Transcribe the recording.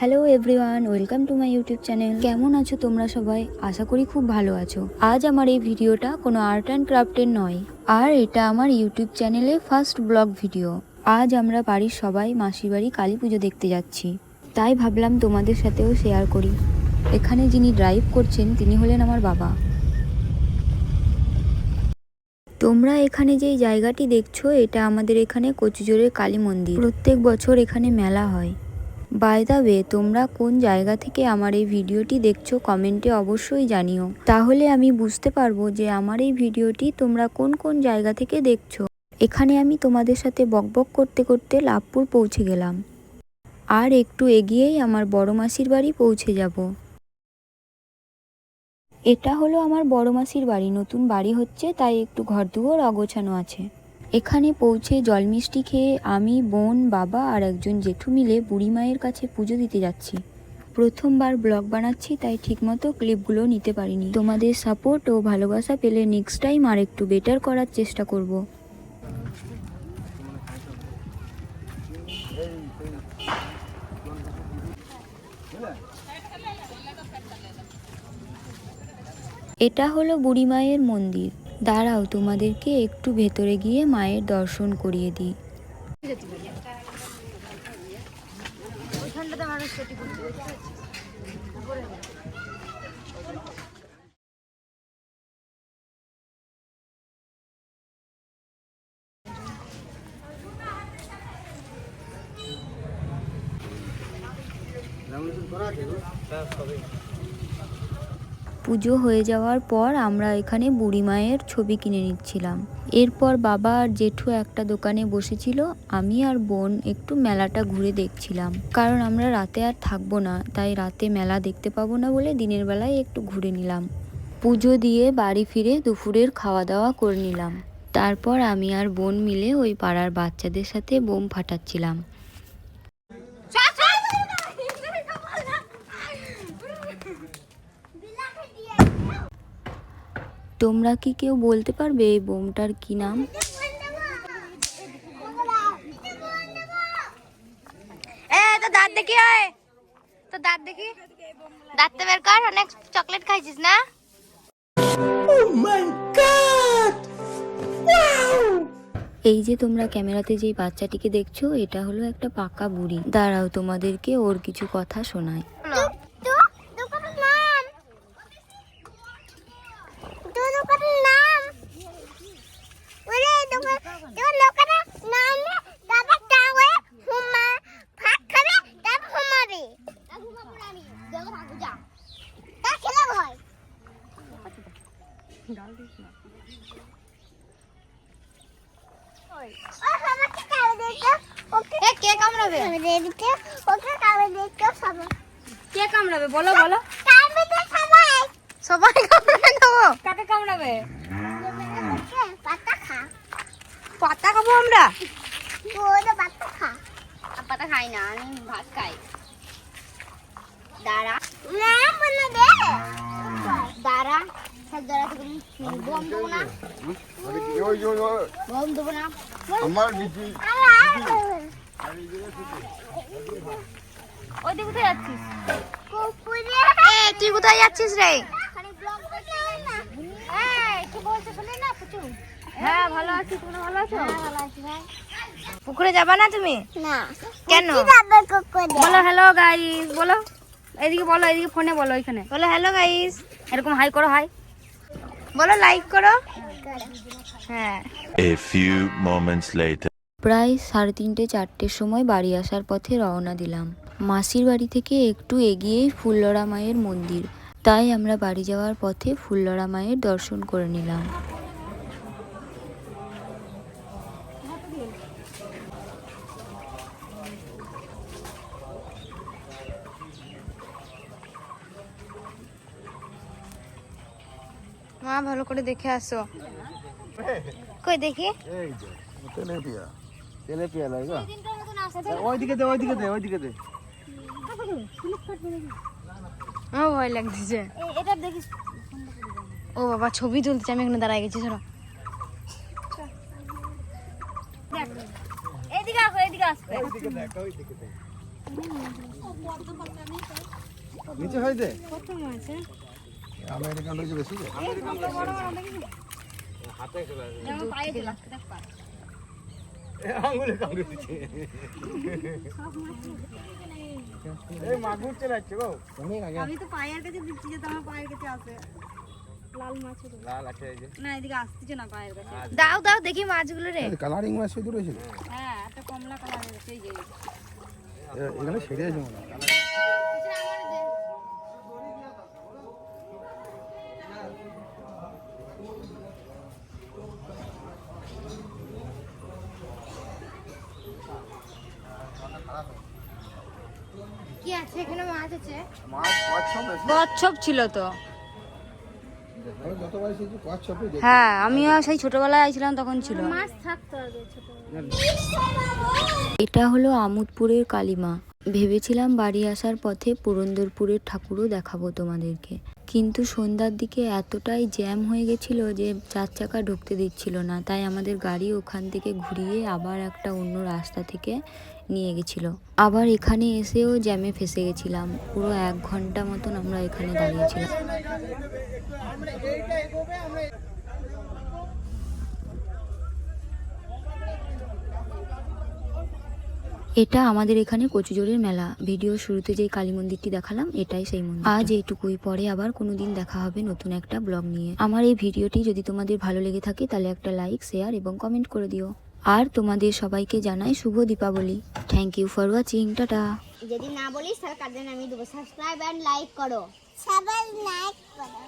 Hello everyone, welcome to my YouTube channel. কেমন আছো তোমরা সবাই? আশা করি খুব ভালো আছো। আজ আমার এই ভিডিওটা কোনো আর্ট অ্যান্ড ক্রাফটের নয়, আর এটা আমার ইউটিউব চ্যানেলে ফার্স্ট ব্লগ ভিডিও। আজ আমরা বাড়ির সবাই মাসির বাড়ি কালী পুজো দেখতে যাচ্ছি। তাই ভাবলাম তোমাদের সাথেও শেয়ার করি। এখানে যিনি ড্রাইভ করছেন, তিনি হলেন আমার বাবা। তোমরা এখানে যেই জায়গাটি দেখছ, এটা আমাদের এখানে কচুজোরের কালী মন্দির। প্রত্যেক বছর এখানে মেলা হয়। বাই দা ওয়ে তোমরা কোন জায়গা থেকে আমার এই ভিডিওটি দেখছ কমেন্টে অবশ্যই জানিও। তাহলে আমি বুঝতে পারব যে আমার এই ভিডিওটি তোমরা কোন কোন জায়গা থেকে দেখছ। এখানে আমি তোমাদের সাথে বকবক করতে করতে লাভপুর পৌঁছে গেলাম। আর একটু এগিয়েই আমার বড় মাসির বাড়ি পৌঁছে যাব। এটা হলো আমার বড় মাসির বাড়ি, নতুন বাড়ি হচ্ছে, তাই একটু ঘরদুয়ার অগোছানো আছে। এখানে পৌঁছে জল মিষ্টি খেয়ে আমি, বোন, বাবা আর একজন জেঠু মিলে বুড়ি মায়ের কাছে পুজো দিতে যাচ্ছি। প্রথমবার ব্লগ বানাচ্ছি, তাই ঠিকমতো ক্লিপগুলো নিতে পারিনি। তোমাদের সাপোর্ট ও ভালোবাসা পেলে নেক্সট টাইম আর একটু বেটার করার চেষ্টা করব। এটা হলো বুড়ি মায়ের মন্দির। দাঁড়াও তোমাদেরকে একটু ভেতরে গিয়ে মায়ের দর্শন করিয়ে দিই। পুজো হয়ে যাওয়ার পর আমরা এখানে বুড়ি মায়ের ছবি কিনে নিচ্ছিলাম। এরপর বাবা আর জেঠু একটা দোকানে বসেছিল, আমি আর বোন একটু মেলাটা ঘুরে দেখছিলাম। কারণ আমরা রাতে আর থাকব না, তাই রাতে মেলা দেখতে পাবো না বলে দিনের বেলায় একটু ঘুরে নিলাম। পুজো দিয়ে বাড়ি ফিরে দুপুরের খাওয়া দাওয়া করে নিলাম। তারপর আমি আর বোন মিলে ওই পাড়ার বাচ্চাদের সাথে বোম ফাটাচ্ছিলাম। তোমরা কি কেউ বলতে পারবে এই বোমটার কি নাম? দাঁত দেখি তো দাঁত দেখি। দাঁতটা বের কর অনেক চকলেট খাইছিস না? এই যে তোমরা ক্যামেরাতে যেই বাচ্চাটিকে দেখছ এটা হলো একটা পাকা বুড়ি। দাঁড়াও তোমাদেরকে ওর কিছু কথা শোনায় হলো এ, কে কামড়াবে কে কামড়াবে? বলো বলো। সবাই। কামড়াবে দেবো। কাকে কামড়াবে? পাতা খা পাতা খাব আমরা? পাতা খা। পাতা খাই না আমি ভাত খাই। দাঁড়া। দাঁড়া। দাঁড়া না। বম দেবো না। আমার তুই কোথায় যাচ্ছিস? এ তুই কোথায় যাচ্ছিস রে? হ্যাঁ ভালো আছি। ভালো আছো? পুকুরে যাবা না তুমি? কেন? বলো হ্যালো গাইস বলো। এদিকে বলো এদিকে ফোনে বলো এখানে। বলো হ্যালো গাইস এরকম হাই করো হাই বলো লাইক করো। হ্যাঁ। A few moments later. প্রায় সাড়ে তিনটে চারটের সময় বাড়ি আসার পথে রওনা দিলাম। মাসির বাড়ি থেকে একটু এগিয়েই ফুল্লরা মায়ের মন্দির। তাই আমরা বাড়ি যাওয়ার পথে ফুল্লরা মায়ের দর্শন করে নিলাম। মা ভালো করে দেখে আসো। কই দেখি? এই যে তেলেপিয়া তেলেপিয়া লাগা ওইদিকে দে ওইদিকে দে ওইদিকে দে ও ভয় লাগতেছে এটা দেখিস ও বাবা ছবি তুলতেছে আমি এখানে দাঁড়ায় গেছি শোনো এইদিকে আসো এইদিকে আসবে ওইদিকে দেখ ওইদিকে দেখ নিচে হয়ে দে কত মাছ হ্যাঁ? আমেরিকান রয়েছে বেশি তো হাতে চলে যেমন পায়ে চলে দেখ পা। আঙুলে কামড়েছে এই মাগুর চলে যাচ্ছে গো। অনেক আগে আমি তো পায়ের কাছে দিচ্ছি যে তোমার পায়ের কাছে আছে। লাল মাছ লাল আছে এই যে। না এদিকে আসতেছে না পায়ের কাছে। দাও দাও দেখি মাছগুলো রে। কালারিং মাছ শুধু রয়েছে হ্যাঁ একটা কমলা কালারের আছে এই যে। এখানে সেরে আছে মনে হয়। আছে এখানে মাছ আছে। কচ্ছপ ছিল তো। হ্যাঁ আমিও সেই ছোটবেলায় আইছিলাম তখন ছিল। মাছ থাকতো এটা হলো আমোদপুরের কালিমা। ভেবেছিলাম বাড়ি আসার পথে পুরন্দরপুরের ঠাকুরও দেখাবো তোমাদেরকে। কিন্তু সন্ধ্যার দিকে এতটাই জ্যাম হয়ে গেছিল যে চার চাকা ঢুকতে দিচ্ছিল না। তাই আমাদের গাড়ি ওখান থেকে ঘুরিয়ে আবার একটা অন্য রাস্তা থেকে নিয়ে গেছিল। আবার এখানে এসেও জ্যামে ফেসে গেছিলাম। পুরো এক ঘণ্টা মতন আমরা এখানে দাঁড়িয়েছিলাম। এটা আমাদের এখানে কচুজোরের মেলা। ভিডিও শুরুতে যে কালী মন্দিরটি দেখালাম, এটাই সেই মন্দির। আজ এইটুকুই। পরে আবার কোনোদিন দেখা হবে নতুন একটা ব্লগ নিয়ে। আমার এই ভিডিওটি যদি তোমাদের ভালো লেগে থাকে, তাহলে একটা লাইক, শেয়ার এবং কমেন্ট করে দিও। আর তোমাদের সবাইকে জানাই শুভ Deepavali. Thank you for watching tata. যদি না বলিস, তাহলে জন্য আমি দেবো সাবস্ক্রাইব এন্ড লাইক করো। সবাই লাইক করো।